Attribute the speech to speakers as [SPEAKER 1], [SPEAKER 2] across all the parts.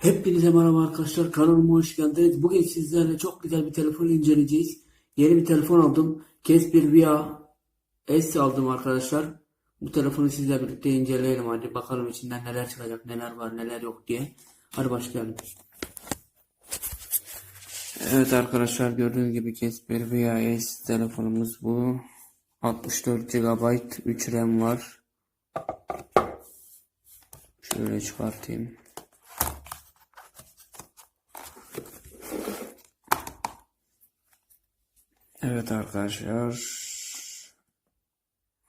[SPEAKER 1] Hepinize merhaba arkadaşlar. Kanalıma hoş geldiniz. Bugün sizlerle çok güzel bir telefon inceleyeceğiz. Yeni bir telefon aldım. Kes1 Via S aldım arkadaşlar. Bu telefonu sizle birlikte inceleyelim. Hadi bakalım içinden neler çıkacak, neler var, neler yok diye. Hadi başlayalım. Evet arkadaşlar gördüğünüz gibi Kes1 Via S telefonumuz bu. 64 GB 3 RAM var. Şöyle çıkartayım. Evet arkadaşlar.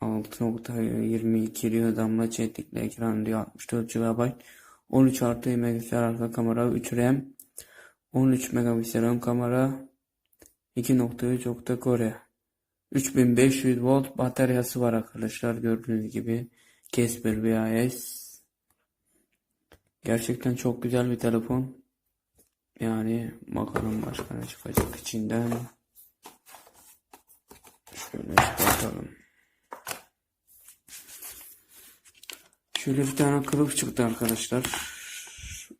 [SPEAKER 1] 6.22 diyor. Damla çetikli ekran diyor. 64 GB 13 artı megapiksel arka kamera 3 RAM. 13 megapiksel ön kamera. 2.3 okta kore 3500 volt bataryası var arkadaşlar. Gördüğünüz gibi Casper VAS gerçekten çok güzel bir telefon. Yani bakalım başka ne çıkacak içinden Şöyle çıkartalım. Şöyle bir tane kılıf çıktı arkadaşlar.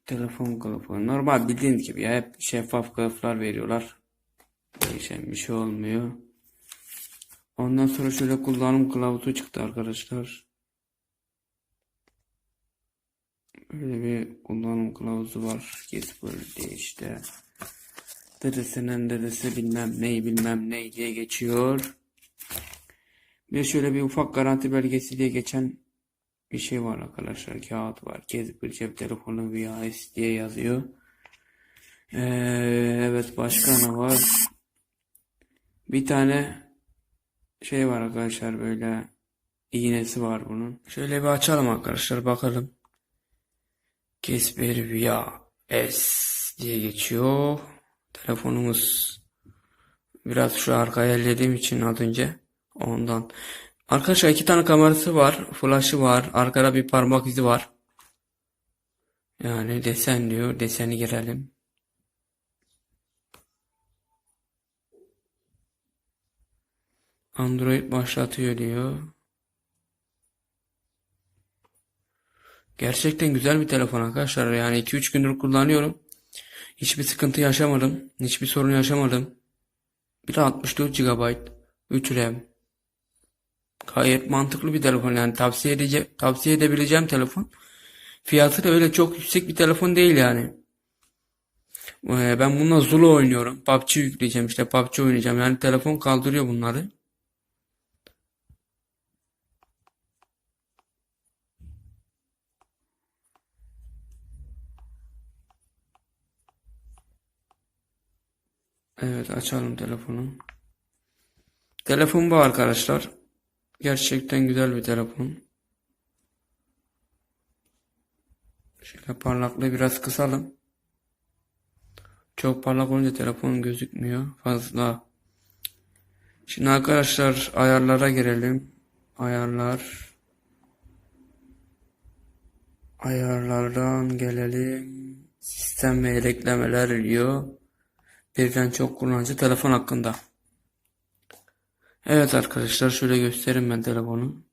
[SPEAKER 1] Telefon kılıfı. Normal bildiğiniz gibi ya hep şeffaf kılıflar veriyorlar. Değişen bir şey olmuyor. Ondan sonra şöyle kullanım kılavuzu çıktı arkadaşlar. Böyle bir kullanım kılavuzu var. Casper diye işte. Dedesinin dedesi bilmem neyi bilmem ne diye geçiyor. Bir şöyle bir ufak garanti belgesi diye geçen bir şey var arkadaşlar. Kağıt var. Casper cep telefonu VHS diye yazıyor. Ee, evet başka ne var? Bir tane şey var arkadaşlar böyle iğnesi var bunun. Şöyle bir açalım arkadaşlar bakalım. Casper VHS diye geçiyor. Telefonumuz biraz şu arkaya ellediğim için az önce ondan. Arkadaşlar iki tane kamerası var. Flash'ı var. Arkada bir parmak izi var. Yani desen diyor. Deseni girelim. Android başlatıyor diyor. Gerçekten güzel bir telefon arkadaşlar. Yani 2-3 gündür kullanıyorum. Hiçbir sıkıntı yaşamadım. Hiçbir sorun yaşamadım. Bir de 64 GB 3 RAM. Gayet mantıklı bir telefon yani tavsiye edeceğim, tavsiye edebileceğim telefon. Fiyatı da öyle çok yüksek bir telefon değil yani. Ee, Ben bununla Zula oynuyorum. PUBG yükleyeceğim işte PUBG oynayacağım. Yani telefon kaldırıyor bunları. Evet açalım telefonu. Telefon bu arkadaşlar. Gerçekten güzel bir telefon. Şöyle parlaklığı biraz kısalım. Çok parlak olunca telefon gözükmüyor fazla. Şimdi arkadaşlar ayarlara girelim. Ayarlar. Ayarlardan gelelim. Sistem ve eklemeler diyor. Birden çok kullanıcı telefon hakkında. Evet arkadaşlar şöyle göstereyim ben telefonu.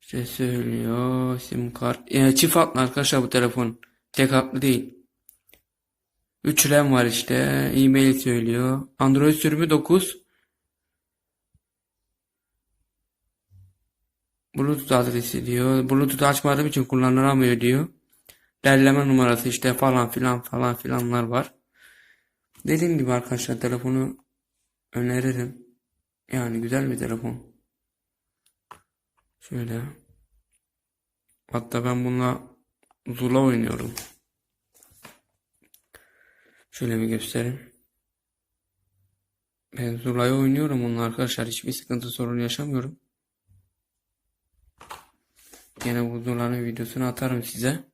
[SPEAKER 1] İşte söylüyor sim kart. Yani çift hatlı arkadaşlar bu telefon. Tek hatlı değil. 3 RAM var işte. E-mail söylüyor. Android sürümü 9. Bluetooth adresi diyor. Bluetooth açmadığım için kullanılamıyor diyor. Derleme numarası işte falan filan falan filanlar var. Dediğim gibi arkadaşlar telefonu öneririm. Yani güzel bir telefon. Şöyle. Hatta ben bununla Zula oynuyorum. Şöyle bir göstereyim. Ben Zula'yı oynuyorum onunla arkadaşlar. Hiçbir sıkıntı sorun yaşamıyorum. Yine bu Zula'nın videosunu atarım size.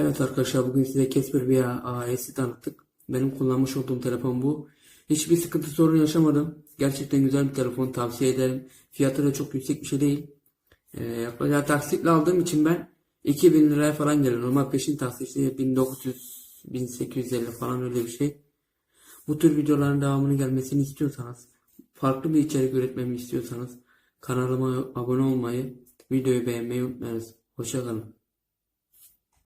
[SPEAKER 1] Evet arkadaşlar bugün size Casper bir AES'i tanıttık. Benim kullanmış olduğum telefon bu. Hiçbir sıkıntı sorun yaşamadım. Gerçekten güzel bir telefon tavsiye ederim. Fiyatı da çok yüksek bir şey değil. Ee, yaklaşık taksitle aldığım için ben 2000 liraya falan geliyor. Normal peşin taksitle 1900 1850 falan öyle bir şey. Bu tür videoların devamını gelmesini istiyorsanız, farklı bir içerik üretmemi istiyorsanız Kanalıma abone olmayı, videoyu beğenmeyi unutmayınız. Hoşçakalın.